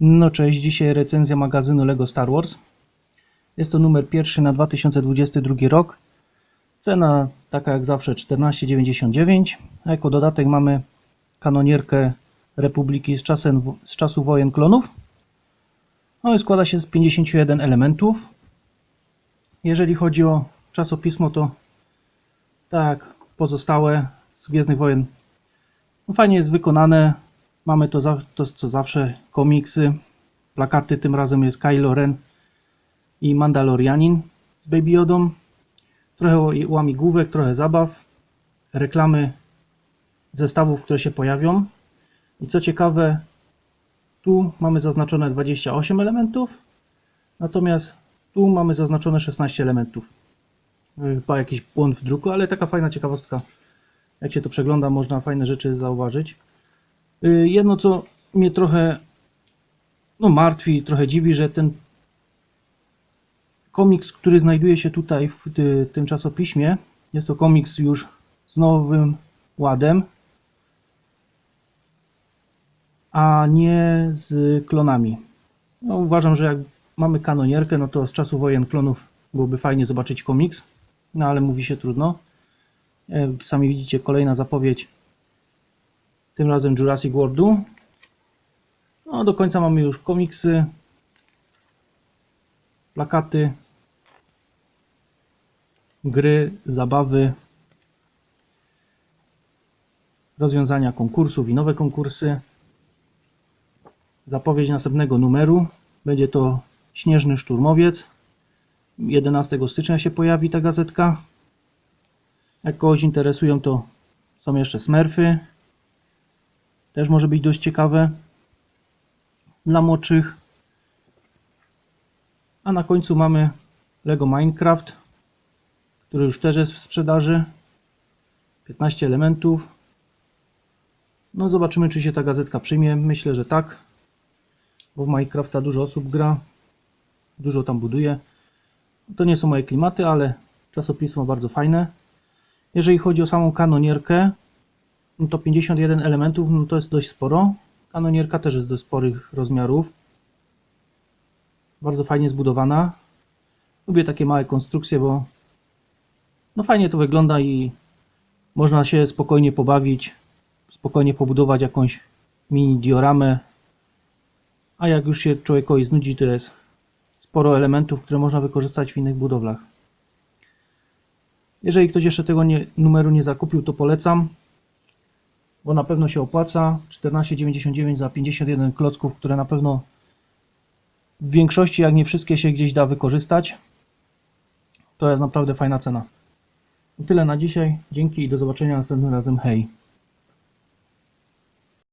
No cześć, dzisiaj recenzja magazynu LEGO Star Wars. Jest to numer pierwszy na 2022 rok. Cena taka jak zawsze 14,99. A jako dodatek mamy kanonierkę Republiki z, czasem, z czasu wojen klonów. No i składa się z 51 elementów. Jeżeli chodzi o czasopismo, to tak pozostałe z Gwiezdnych Wojen no fajnie jest wykonane. Mamy to, to co zawsze, komiksy, plakaty, tym razem jest Kylo Ren i Mandalorianin z Baby Yodą. Trochę łamigłówek, trochę zabaw, reklamy zestawów, które się pojawią. I co ciekawe, tu mamy zaznaczone 28 elementów, natomiast tu mamy zaznaczone 16 elementów. Y, Chyba jakiś błąd w druku, ale taka fajna ciekawostka. Jak się to przegląda, można fajne rzeczy zauważyć. Y, Jedno, co mnie trochę no, martwi, trochę dziwi, że ten komiks, który znajduje się tutaj w ty- tym czasopiśmie, jest to komiks już z nowym ładem, a nie z klonami. No, uważam, że jak mamy kanonierkę, no to z czasu wojen klonów byłoby fajnie zobaczyć komiks, no ale mówi się trudno. Jak sami widzicie, kolejna zapowiedź tym razem Jurassic Worldu. No, do końca mamy już komiksy, plakaty, gry, zabawy, rozwiązania konkursów i nowe konkursy. Zapowiedź następnego numeru. Będzie to Śnieżny Szturmowiec. 11 stycznia się pojawi ta gazetka. Jak kogoś interesują, to są jeszcze Smurfy. Też może być dość ciekawe dla młodszych. A na końcu mamy Lego Minecraft, który już też jest w sprzedaży. 15 elementów. No zobaczymy, czy się ta gazetka przyjmie. Myślę, że tak, bo w Minecrafta dużo osób gra, dużo tam buduje. To nie są moje klimaty, ale czasopismo bardzo fajne. Jeżeli chodzi o samą kanonierkę, no to 51 elementów no to jest dość sporo. Kanonierka też jest dość sporych rozmiarów. Bardzo fajnie zbudowana. Lubię takie małe konstrukcje, bo no fajnie to wygląda i można się spokojnie pobawić, spokojnie pobudować jakąś mini dioramę. A jak już się człowiekowi znudzi, to jest sporo elementów, które można wykorzystać w innych budowlach. Jeżeli ktoś jeszcze tego nie, numeru nie zakupił, to polecam, bo na pewno się opłaca. 14,99 za 51 klocków, które na pewno w większości, jak nie wszystkie, się gdzieś da wykorzystać. To jest naprawdę fajna cena. Tyle na dzisiaj. Dzięki i do zobaczenia następnym razem. Hej!